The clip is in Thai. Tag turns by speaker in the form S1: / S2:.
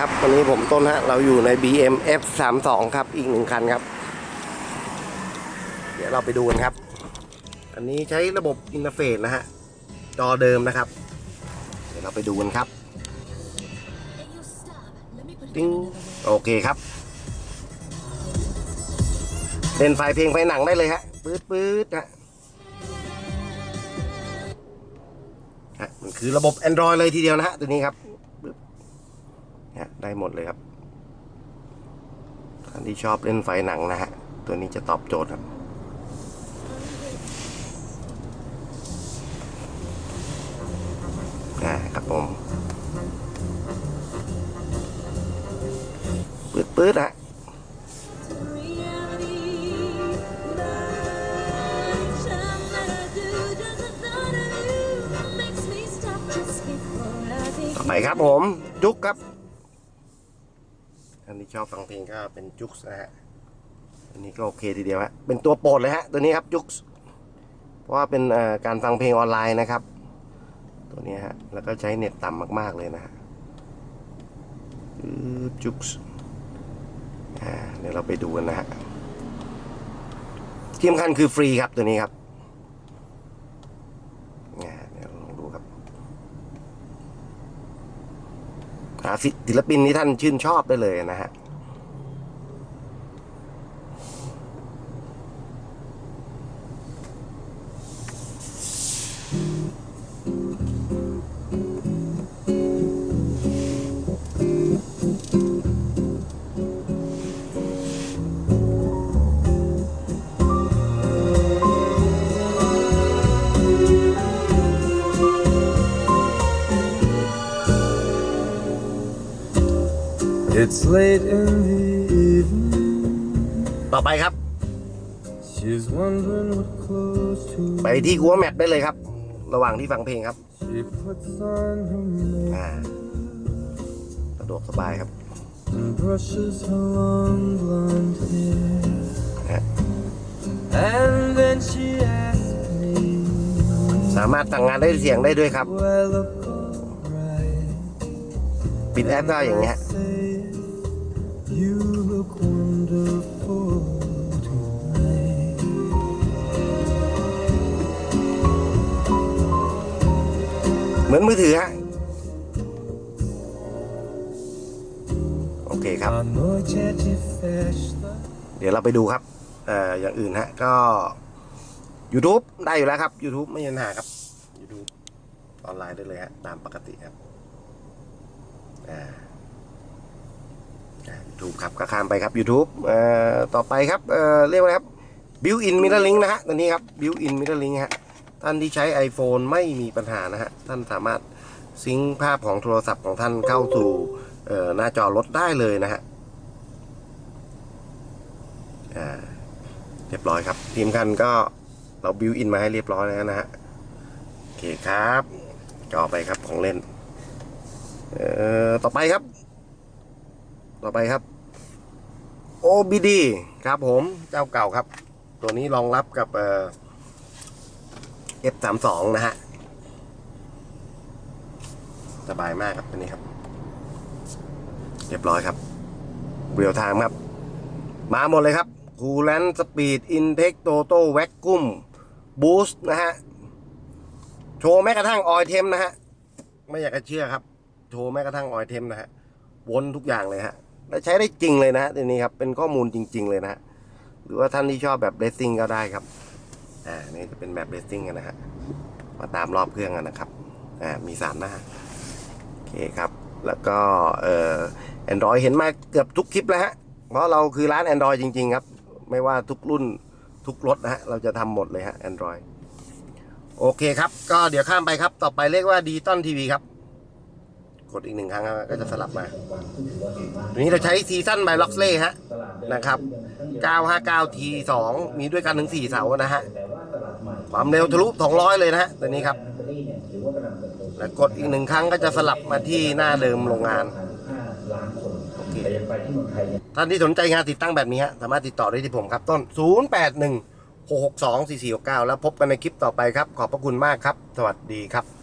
S1: ครับ วันนี้ผมต้นฮะ เราอยู่ใน BM F32 ครับ อีกหนึ่งคันครับ เดี๋ยวเราไปดูกันครับ อันนี้ใช้ระบบอินเทอร์เฟซนะฮะ จอเดิมนะครับ เดี๋ยวเราไปดูกันครับติ้งโอเคครับ เล่นไฟเพลงไฟหนังได้เลยฮะ ปื๊ดปื๊ดฮะฮะมันคือระบบ Android เลยทีเดียวนะฮะตัวนี้ครับ ปึ๊บฮะได้หมดเลยครับท่านที่ชอบเล่นไฟหนังนะฮะ ตัวนี้จะตอบโจทย์ครับอ่าครับผมปืดปืดฮะต่อไปครับผม จุกครับ ท่านที่ชอบฟังเพลงก็เป็นจุกนะฮะอันนี้ก็โอเคทีเดียวฮะเป็นตัวโปรดเลยฮะตัวนี้ครับจุกเพราะว่าเป็นการฟังเพลงออนไลน์นะครับ ตัวนี้ฮะแล้วก็ใช้เน็ตต่ำมากๆเลยนะฮะจุกอ่าเดี๋ยวเราไปดูกันนะฮะที่สำคัญคือฟรีครับตัวนี้ครับอ่าเดี๋ยวลองดูครับ หา ศิลปินที่ท่านชื่นชอบได้เลยนะฮะ
S2: It's late in the evening.
S1: ต่อไปครับ
S2: She's wondering what clothes to
S1: ไปที่กัวแมปได้เลยครับ ระหว่างที่ฟังเพลงครับ
S2: She puts on her makeup
S1: อ่าสะดวกสบายครับ
S2: and brushes her long blonde hair.
S1: ฮะ
S2: And then she asks me,
S1: สามารถสั่งงานได้เสียงได้ด้วยครับ
S2: Do I look alright?
S1: ปิดแอปก็อย่างเงี้ย
S2: Say, you look wonderful tonight.
S1: เหมือนมือถือฮะ โอเคครับ เดี๋ยวเราไปดูครับ เอ่อ อย่างอื่นฮะ ก็ YouTube ได้อยู่แล้วครับ YouTube ไม่มีปัญหาครับ YouTube ออนไลน์ได้เลยฮะ ตามปกติครับ อ่า อ่า YouTube ครับก็ข้ามไปครับ YouTube เอ่อต่อไปครับเอ่อเรียกว่าครับ Built in Mirror Link นะฮะตัวนี้ครับ Built in Mirror Link ฮะท่านที่ใช้ iPhone ไม่มีปัญหานะฮะท่านสามารถซิงค์ภาพของโทรศัพท์ของท่านเข้าสู่เอ่อหน้าจอรถได้เลยนะฮะอ่าเรียบร้อยครับ ทีมคันก็เราบิวอินมาให้เรียบร้อยแล้วนะฮะโอเคครับจอไปครับของเล่น เอ่อ ต่อไปครับ ต่อไปครับ OBD ครับผมเจ้าเก่าครับ ตัวนี้รองรับกับเอ่อ F32 นะฮะ สบายมากครับตัวนี้ครับ เรียบร้อยครับ เรียลไทม์ครับ มาหมดเลยครับคูล a นสปีดอินเทคโตโต้แวคกุมบูสต์นะฮะ โชว์แม้กระทั่งออยเทมนะฮะ ไม่อยากจะเชื่อครับ โชว์แม้กระทั่งออยเทมนะฮะ วนทุกอย่างเลยฮะ และใช้ได้จริงเลยนะฮะทีนี้ครับเป็นข้อมูลจริง ๆ เลยนะฮะหรือว่าท่านที่ชอบแบบเบสซิ่งก็ได้ครับอ่านี่จะเป็นแบบเบสซิ่งกันนะฮะมาตามรอบเครื่องกันนะครับอ่ามีสามหน้าโอเคครับแล้วก็เอ่อ Android เห็นมาเกือบทุกคลิปแล้วฮะเพราะเราคือร้าน Android จริง ๆ ครับ ไม่ว่าทุกรุ่นทุกรถนะฮะเราจะทำหมดเลยฮะ Android โอเคครับ ก็เดี๋ยวข้ามไปครับ ต่อไปเรียกว่าดิจิตอลทีวีครับ กดอีกหนึ่งครั้งก็จะสลับมาทีนี้เราใช้ซีซั่นไบล็อกเล่ฮะนะครับ 959 T2 มีด้วยกันถึง 4 เสานะฮะ ความเร็วทะลุ 200 เลยนะฮะตัวนี้ครับ แล้วกดอีกหนึ่งครั้งก็จะสลับมาที่หน้าเดิมโรงงานโอเคท่านที่สนใจงานติดตั้งแบบนี้ฮะสามารถติดต่อได้ที่ผมครับ ต้น 081 662 4469 แล้วพบกันในคลิปต่อไปครับ ขอบพระคุณมากครับ สวัสดีครับ